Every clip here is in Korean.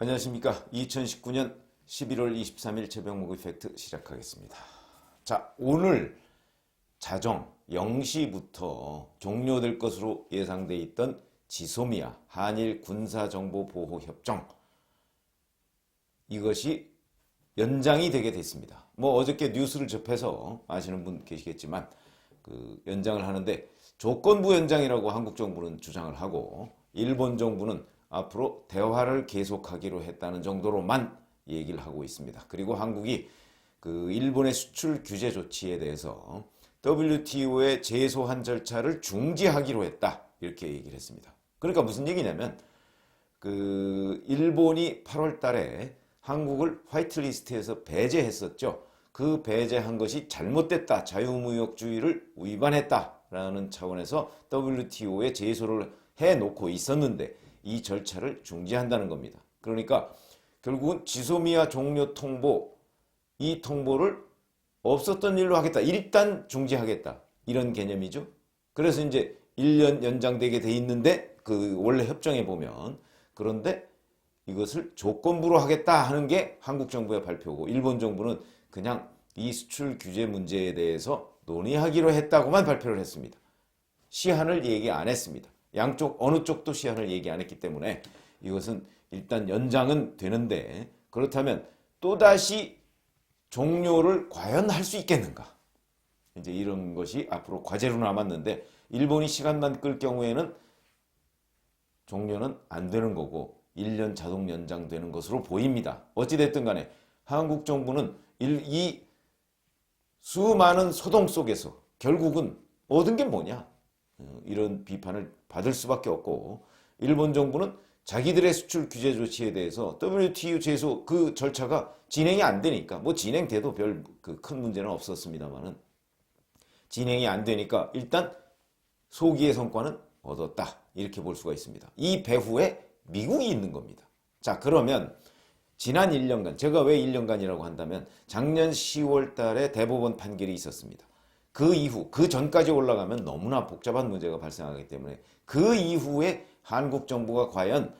안녕하십니까. 2019년 11월 23일 새벽 목이 팩트 시작하겠습니다. 자, 오늘 자정 0시부터 종료될 것으로 예상돼 있던 지소미아 한일 군사정보보호협정 이것이 연장이 되게 됐습니다. 뭐 어저께 뉴스를 접해서 아시는 분 계시겠지만 그 연장을 하는데 조건부 연장이라고 한국 정부는 주장을 하고 일본 정부는 앞으로 대화를 계속하기로 했다는 정도로만 얘기를 하고 있습니다. 그리고 한국이 그 일본의 수출 규제 조치에 대해서 WTO의 제소한 절차를 중지하기로 했다 이렇게 얘기를 했습니다. 그러니까 무슨 얘기냐면 그 일본이 8월 달에 한국을 화이트리스트에서 배제했었죠. 그 배제한 것이 잘못됐다. 자유무역주의를 위반했다라는 차원에서 WTO에 제소를 해 놓고 있었는데 이 절차를 중지한다는 겁니다. 그러니까 결국은 지소미아 종료 통보 이 통보를 없었던 일로 하겠다. 일단 중지하겠다. 이런 개념이죠. 그래서 이제 1년 연장되게 돼 있는데 그 원래 협정에 보면 그런데 이것을 조건부로 하겠다 하는 게 한국 정부의 발표고 일본 정부는 그냥 이 수출 규제 문제에 대해서 논의하기로 했다고만 발표를 했습니다. 시한을 얘기 안 했습니다. 양쪽 어느 쪽도 시한을 얘기 안 했기 때문에 이것은 일단 연장은 되는데 그렇다면 또다시 종료를 과연 할 수 있겠는가? 이제 이런 것이 앞으로 과제로 남았는데 일본이 시간만 끌 경우에는 종료는 안 되는 거고 1년 자동 연장되는 것으로 보입니다. 어찌됐든 간에 한국 정부는 일- 이 수많은 소동 속에서 결국은 얻은 게 뭐냐? 어, 이런 비판을 받을 수밖에 없고 일본 정부는 자기들의 수출 규제 조치에 대해서 WTO 제소 그 절차가 진행이 안 되니까 뭐 진행돼도 별그큰 문제는 없었습니다만은 진행이 안 되니까 일단 소기의 성과는 얻었다 이렇게 볼 수가 있습니다. 이 배후에 미국이 있는 겁니다. 자 그러면 지난 1년간 제가 왜 1년간이라고 한다면 작년 10월 달에 대법원 판결이 있었습니다. 그 이후 그 전까지 올라가면 너무나 복잡한 문제가 발생하기 때문에 그 이후에 한국 정부가 과연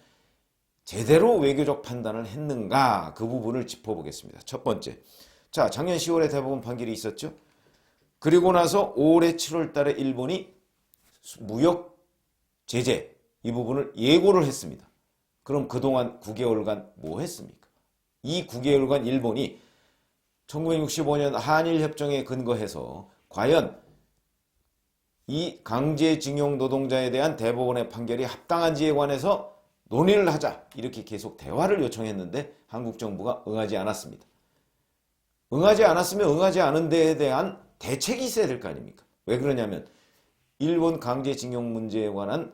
제대로 외교적 판단을 했는가 그 부분을 짚어보겠습니다. 첫 번째, 자 작년 10월에 대법원 판결이 있었죠. 그리고 나서 올해 7월 달에 일본이 무역 제재 이 부분을 예고를 했습니다. 그럼 그동안 9개월간 뭐 했습니까? 이 9개월간 일본이 1965년 한일 협정에 근거해서 과연 이 강제징용 노동자에 대한 대법원의 판결이 합당한지에 관해서 논의를 하자 이렇게 계속 대화를 요청했는데 한국 정부가 응하지 않았습니다. 응하지 않았으면 응하지 않은 데에 대한 대책이 있어야 될 거 아닙니까? 왜 그러냐면 일본 강제징용 문제에 관한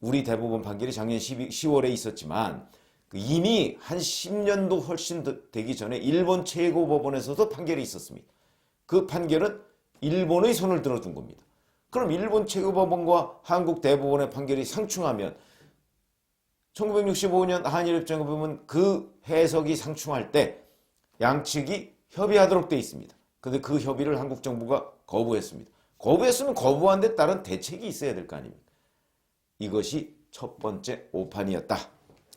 우리 대법원 판결이 작년 12, 10월에 있었지만 그 이미 한 10년도 훨씬 더 되기 전에 일본 최고법원에서도 판결이 있었습니다. 그 판결은 일본의 손을 들어준 겁니다. 그럼 일본 최고법원과 한국 대법원의 판결이 상충하면 1965년 한일협정에 보면 그 해석이 상충할 때 양측이 협의하도록 돼 있습니다. 근데 그 협의를 한국 정부가 거부했습니다. 거부했으면 거부한 데 따른 대책이 있어야 될 거 아닙니까? 이것이 첫 번째 오판이었다.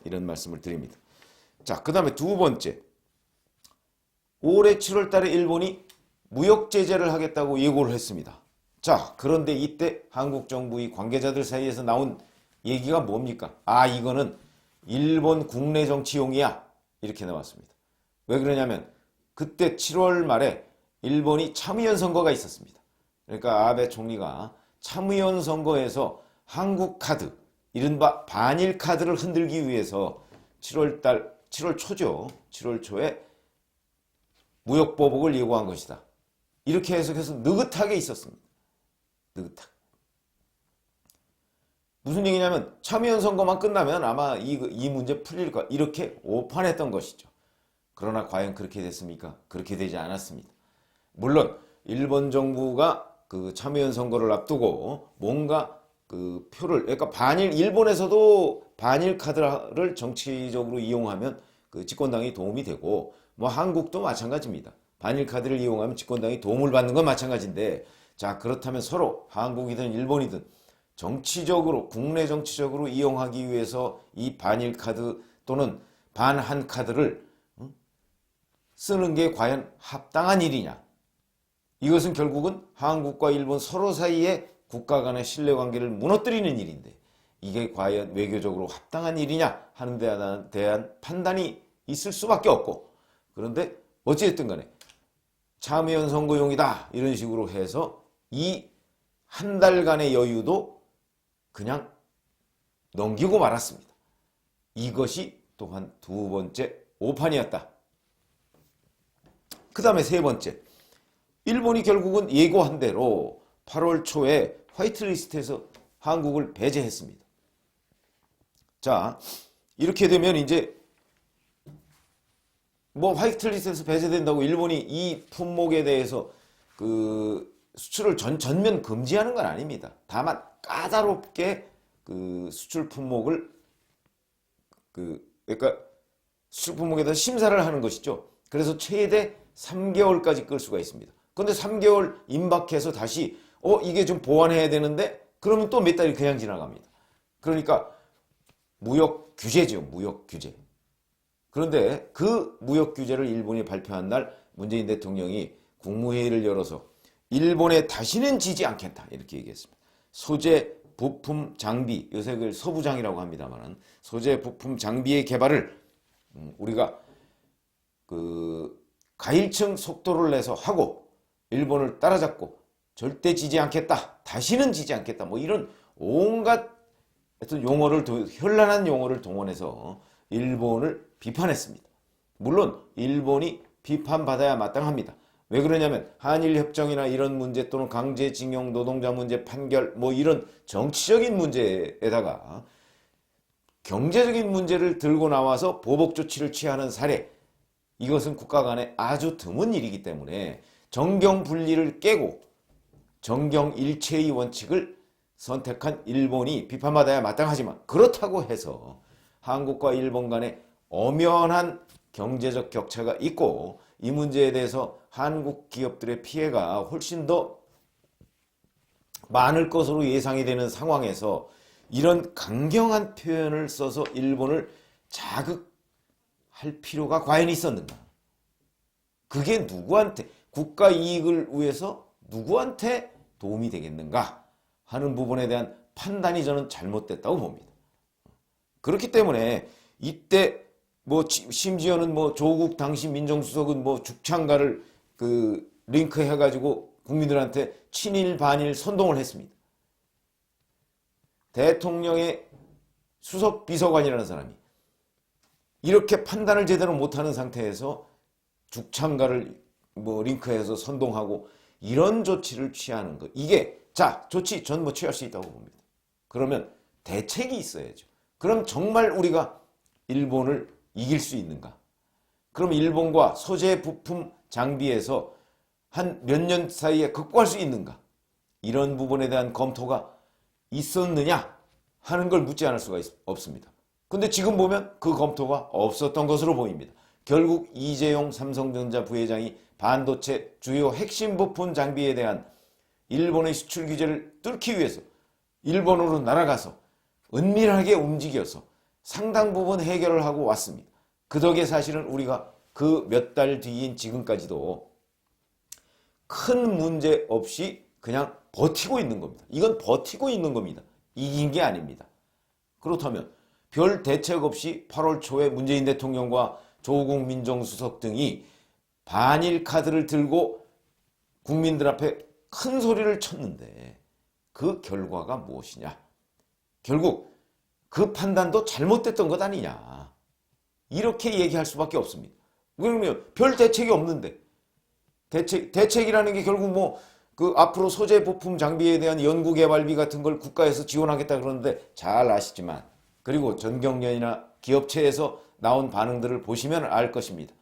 이런 말씀을 드립니다. 자, 그 다음에 두 번째. 올해 7월 달에 일본이 무역 제재를 하겠다고 예고를 했습니다. 자, 그런데 이때 한국 정부의 관계자들 사이에서 나온 얘기가 뭡니까? 아, 이거는 일본 국내 정치용이야. 이렇게 나왔습니다. 왜 그러냐면 그때 7월 말에 일본이 참의원 선거가 있었습니다. 그러니까 아베 총리가 참의원 선거에서 한국 카드, 이른바 반일 카드를 흔들기 위해서 7월 달, 7월 초죠. 7월 초에 무역 보복을 예고한 것이다. 이렇게 해석해서 느긋하게 있었습니다. 느긋하게. 무슨 얘기냐면 참의원 선거만 끝나면 아마 이, 이 문제 풀릴 거 이렇게 오판했던 것이죠. 그러나 과연 그렇게 됐습니까? 그렇게 되지 않았습니다. 물론 일본 정부가 그 참의원 선거를 앞두고 뭔가 그 표를 그러니까 반일 일본에서도 반일 카드를 정치적으로 이용하면 그 집권당이 도움이 되고 뭐 한국도 마찬가지입니다. 반일 카드를 이용하면 집권당이 도움을 받는 건 마찬가지인데 자 그렇다면 서로 한국이든 일본이든 정치적으로 국내 정치적으로 이용하기 위해서 이 반일 카드 또는 반한 카드를 응? 쓰는 게 과연 합당한 일이냐? 이것은 결국은 한국과 일본 서로 사이의 국가 간의 신뢰관계를 무너뜨리는 일인데 이게 과연 외교적으로 합당한 일이냐 하는 데 대한 판단이 있을 수밖에 없고 그런데 어찌됐든 간에 참여연 선거용이다 이런 식으로 해서 이 한 달간의 여유도 그냥 넘기고 말았습니다. 이것이 또한 두 번째 오판이었다. 그 다음에 세 번째 일본이 결국은 예고한 대로 8월 초에 화이트리스트에서 한국을 배제했습니다. 자 이렇게 되면 이제 뭐 화이트리스트에서 배제된다고 일본이 이 품목에 대해서 그 수출을 전, 전면 금지하는 건 아닙니다. 다만 까다롭게 그 수출 품목을 그 그러니까 수출 품목에 대해서 심사를 하는 것이죠. 그래서 최대 3개월까지 끌 수가 있습니다. 근데 3개월 임박해서 다시 어 이게 좀 보완해야 되는데 그러면 또 몇 달이 그냥 지나갑니다. 그러니까 무역 규제죠. 무역 규제. 그런데 그 무역 규제를 일본이 발표한 날 문재인 대통령이 국무회의를 열어서 일본에 다시는 지지 않겠다 이렇게 얘기했습니다. 소재, 부품, 장비 요새 그걸 서부장이라고 합니다만은 소재, 부품, 장비의 개발을 음, 우리가 그 가일층 속도를 내서 하고 일본을 따라잡고 절대 지지 않겠다. 다시는 지지 않겠다. 뭐 이런 온갖 어떤 용어를 현란한 용어를 동원해서 일본을 비판했습니다. 물론 일본이 비판받아야 마땅합니다. 왜 그러냐면 한일 협정이나 이런 문제 또는 강제징용 노동자 문제 판결 뭐 이런 정치적인 문제에다가 경제적인 문제를 들고 나와서 보복 조치를 취하는 사례 이것은 국가 간에 아주 드문 일이기 때문에 정경 분리를 깨고 정경 일체의 원칙을 선택한 일본이 비판받아야 마땅하지만 그렇다고 해서 한국과 일본 간에 엄연한 경제적 격차가 있고 이 문제에 대해서 한국 기업들의 피해가 훨씬 더 많을 것으로 예상이 되는 상황에서 이런 강경한 표현을 써서 일본을 자극할 필요가 과연 있었는가? 그게 누구한테 국가 이익을 위해서 누구한테 도움이 되겠는가 하는 부분에 대한 판단이 저는 잘못됐다고 봅니다. 그렇기 때문에 이때 뭐 심지어는 뭐 조국 당시 민정수석은 뭐 죽창가를 그 링크 해 가지고 국민들한테 친일 반일 선동을 했습니다. 대통령의 수석 비서관이라는 사람이 이렇게 판단을 제대로 못하는 상태에서 죽창가를 뭐 링크해서 선동하고 이런 조치를 취하는 것 이게 자 조치 전 뭐 취할 수 있다고 봅니다. 그러면 대책이 있어야죠. 그럼 정말 우리가 일본을 이길 수 있는가? 그럼 일본과 소재 부품 장비에서 한 몇 년 사이에 극복할 수 있는가? 이런 부분에 대한 검토가 있었느냐 하는 걸 묻지 않을 수가 있, 없습니다. 근데 지금 보면 그 검토가 없었던 것으로 보입니다. 결국 이재용 삼성전자 부회장이 반도체 주요 핵심 부품 장비에 대한 일본의 수출 규제를 뚫기 위해서 일본으로 날아가서 은밀하게 움직여서 상당 부분 해결을 하고 왔습니다. 그 덕에 사실은 우리가 그 몇 달 뒤인 지금까지도 큰 문제 없이 그냥 버티고 있는 겁니다. 이건 버티고 있는 겁니다. 이긴 게 아닙니다. 그렇다면 별 대책 없이 8월 초에 문재인 대통령과 조국 민정수석 등이 반일 카드를 들고 국민들 앞에 큰 소리를 쳤는데 그 결과가 무엇이냐? 결국 그 판단도 잘못됐던 것 아니냐. 이렇게 얘기할 수밖에 없습니다. 그러면 별 대책이 없는데 대책 대책이라는 게 결국 뭐 그 앞으로 소재 부품 장비에 대한 연구 개발비 같은 걸 국가에서 지원하겠다 그러는데 잘 아시지만 그리고 전경련이나 기업체에서 나온 반응들을 보시면 알 것입니다.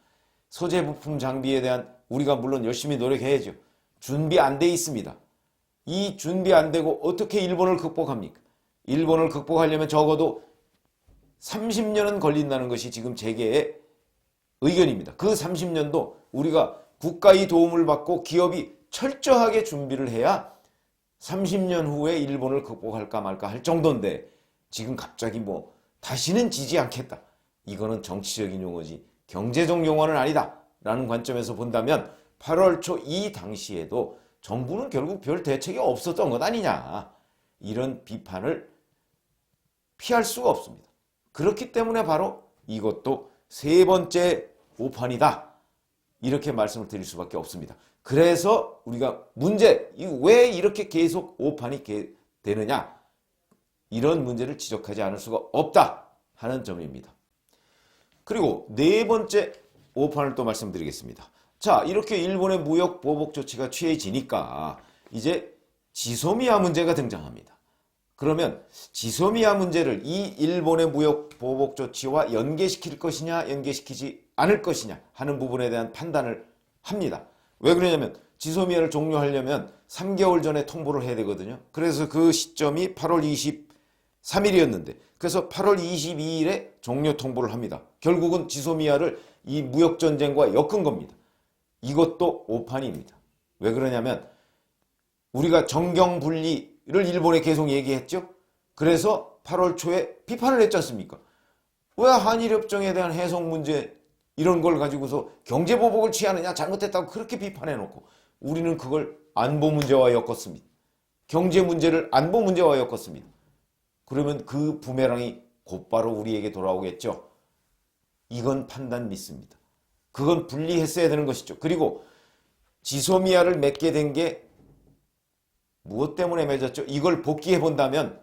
소재 부품 장비에 대한 우리가 물론 열심히 노력해야죠. 준비 안 돼 있습니다. 이 준비 안 되고 어떻게 일본을 극복합니까? 일본을 극복하려면 적어도 30년은 걸린다는 것이 지금 제게의 의견입니다. 그 30년도 우리가 국가의 도움을 받고 기업이 철저하게 준비를 해야 30년 후에 일본을 극복할까 말까 할 정도인데 지금 갑자기 뭐 다시는 지지 않겠다. 이거는 정치적인 용어지 경제적 용어는 아니다. 라는 관점에서 본다면 8월 초 이 당시에도 정부는 결국 별 대책이 없었던 것 아니냐. 이런 비판을 피할 수가 없습니다. 그렇기 때문에 바로 이것도 세 번째 오판이다. 이렇게 말씀을 드릴 수밖에 없습니다. 그래서 우리가 문제, 이왜 이렇게 계속 오판이 게- 되느냐? 이런 문제를 지적하지 않을 수가 없다 하는 점입니다. 그리고 네 번째 오판을 또 말씀드리겠습니다. 자, 이렇게 일본의 무역 보복 조치가 취해지니까 이제 지소미아 문제가 등장합니다. 그러면 지소미아 문제를 이 일본의 무역 보복 조치와 연계시킬 것이냐, 연계시키지 않을 것이냐 하는 부분에 대한 판단을 합니다. 왜 그러냐면 지소미아를 종료하려면 3개월 전에 통보를 해야 되거든요. 그래서 그 시점이 8월 23일이었는데 그래서 8월 22일에 종료 통보를 합니다. 결국은 지소미아를 이 무역 전쟁과 엮은 겁니다. 이것도 오판입니다. 왜 그러냐면 우리가 정경 분리 를 일본에 계속 얘기했죠. 그래서 8월 초에 비판을 했지 않습니까? 왜 한일 협정에 대한 해석 문제 이런 걸 가지고서 경제 보복을 취하느냐 잘못했다고 그렇게 비판해 놓고 우리는 그걸 안보 문제와 엮었습니다. 경제 문제를 안보 문제와 엮었습니다. 그러면 그 부메랑이 곧바로 우리에게 돌아오겠죠. 이건 판단 믿습니다. 그건 분리했어야 되는 것이죠. 그리고 지소미아를 맺게 된 게 무엇 때문에 맺었죠? 이걸 복귀해 본다면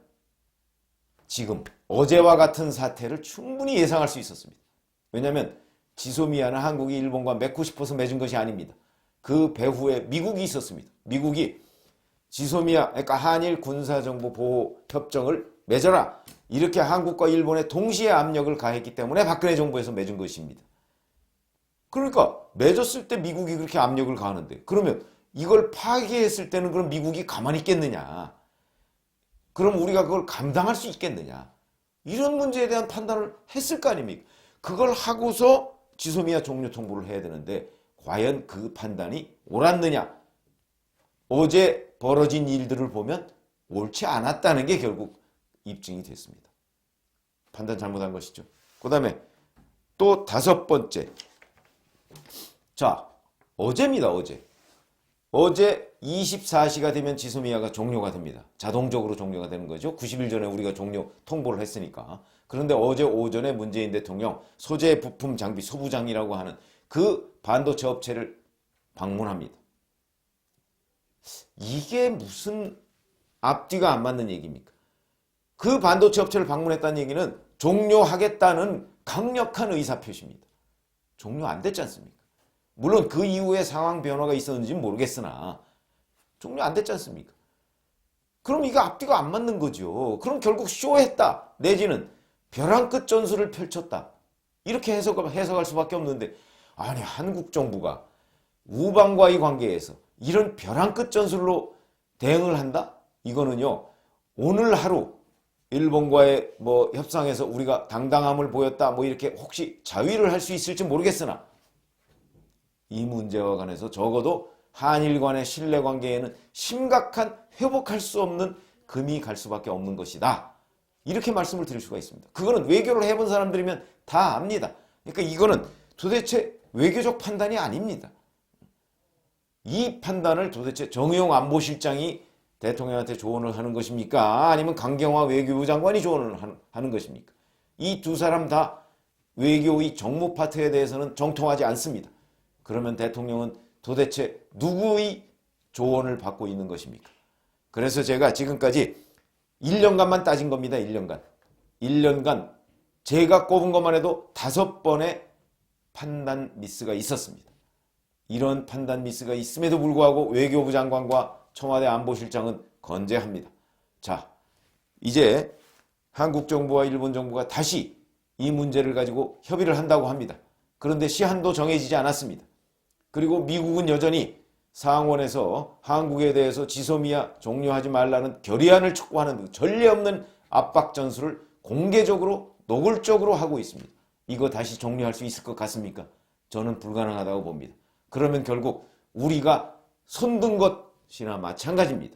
지금 어제와 같은 사태를 충분히 예상할 수 있었습니다. 왜냐하면 지소미아는 한국이 일본과 맺고 싶어서 맺은 것이 아닙니다. 그 배후에 미국이 있었습니다. 미국이 지소미아, 그러니까 한일 군사정보 보호 협정을 맺어라. 이렇게 한국과 일본에 동시에 압력을 가했기 때문에 박근혜 정부에서 맺은 것입니다. 그러니까 맺었을 때 미국이 그렇게 압력을 가하는데 그러면 이걸 파기했을 때는 그럼 미국이 가만히 있겠느냐? 그럼 우리가 그걸 감당할 수 있겠느냐? 이런 문제에 대한 판단을 했을 거 아닙니까? 그걸 하고서 지소미아 종료 통보를 해야 되는데 과연 그 판단이 옳았느냐? 어제 벌어진 일들을 보면 옳지 않았다는 게 결국 입증이 됐습니다. 판단 잘못한 것이죠. 그 다음에 또 다섯 번째. 자, 어제입니다, 어제. 어제 24시가 되면 지소미아가 종료가 됩니다. 자동적으로 종료가 되는 거죠. 90일 전에 우리가 종료 통보를 했으니까. 그런데 어제 오전에 문재인 대통령 소재 부품 장비 소부장이라고 하는 그 반도체 업체를 방문합니다. 이게 무슨 앞뒤가 안 맞는 얘기입니까? 그 반도체 업체를 방문했다는 얘기는 종료하겠다는 강력한 의사표시입니다. 종료 안 됐지 않습니까? 물론 그 이후에 상황 변화가 있었는지는 모르겠으나 종료 안 됐지 않습니까? 그럼 이거 앞뒤가 안 맞는 거죠. 그럼 결국 쇼했다. 내지는 벼랑 끝 전술을 펼쳤다. 이렇게 해석, 해석할 수밖에 없는데 아니 한국 정부가 우방과의 관계에서 이런 벼랑 끝 전술로 대응을 한다? 이거는요. 오늘 하루 일본과의 뭐 협상에서 우리가 당당함을 보였다 뭐 이렇게 혹시 자위를 할 수 있을지 모르겠으나 이 문제와 관해서 적어도 한일 간의 신뢰 관계에는 심각한 회복할 수 없는 금이 갈 수밖에 없는 것이다. 이렇게 말씀을 드릴 수가 있습니다. 그거는 외교를 해본 사람들이면 다 압니다. 그러니까 이거는 도대체 외교적 판단이 아닙니다. 이 판단을 도대체 정의용 안보실장이 대통령한테 조언을 하는 것입니까? 아니면 강경화 외교부 장관이 조언을 하는 것입니까? 이 두 사람 다 외교의 정무 파트에 대해서는 정통하지 않습니다. 그러면 대통령은 도대체 누구의 조언을 받고 있는 것입니까? 그래서 제가 지금까지 1년간만 따진 겁니다. 1년간. 1년간 제가 꼽은 것만 해도 다섯 번의 판단 미스가 있었습니다. 이런 판단 미스가 있음에도 불구하고 외교부 장관과 청와대 안보실장은 건재합니다. 자, 이제 한국 정부와 일본 정부가 다시 이 문제를 가지고 협의를 한다고 합니다. 그런데 시한도 정해지지 않았습니다. 그리고 미국은 여전히 상원에서 한국에 대해서 지소미아 종료하지 말라는 결의안을 촉구하는 전례 없는 압박 전술을 공개적으로 노골적으로 하고 있습니다. 이거 다시 종료할 수 있을 것 같습니까? 저는 불가능하다고 봅니다. 그러면 결국 우리가 손든 것이나 마찬가지입니다.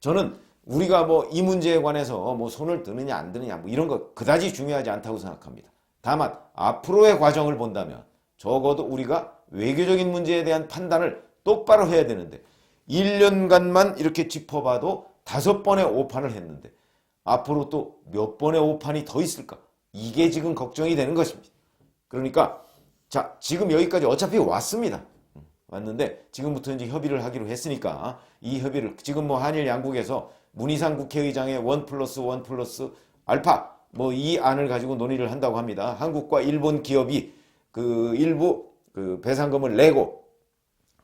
저는 우리가 뭐 이 문제에 관해서 뭐 손을 드느냐 안 드느냐 뭐 이런 거 그다지 중요하지 않다고 생각합니다. 다만 앞으로의 과정을 본다면 적어도 우리가 외교적인 문제에 대한 판단을 똑바로 해야 되는데 1년간만 이렇게 짚어봐도 다섯 번의 오판을 했는데 앞으로 또 몇 번의 오판이 더 있을까? 이게 지금 걱정이 되는 것입니다. 그러니까 자 지금 여기까지 어차피 왔습니다. 왔는데 지금부터 이제 협의를 하기로 했으니까 이 협의를 지금 뭐 한일 양국에서 문희상 국회의장의 원 플러스 원 플러스 알파 뭐 이 안을 가지고 논의를 한다고 합니다. 한국과 일본 기업이 그 일부 그 배상금을 내고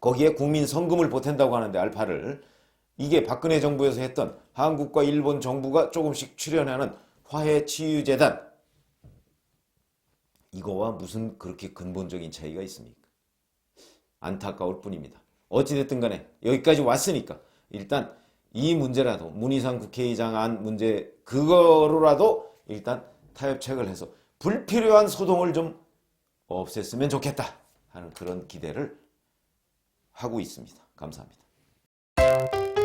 거기에 국민 성금을 보탠다고 하는데 알파를 이게 박근혜 정부에서 했던 한국과 일본 정부가 조금씩 출연하는 화해 치유재단 이거와 무슨 그렇게 근본적인 차이가 있습니까? 안타까울 뿐입니다. 어찌됐든 간에 여기까지 왔으니까 일단 이 문제라도 문희상 국회의장 안 문제 그거로라도 일단 타협책을 해서 불필요한 소동을 좀 없앴으면 좋겠다 하는 그런 기대를 하고 있습니다. 감사합니다.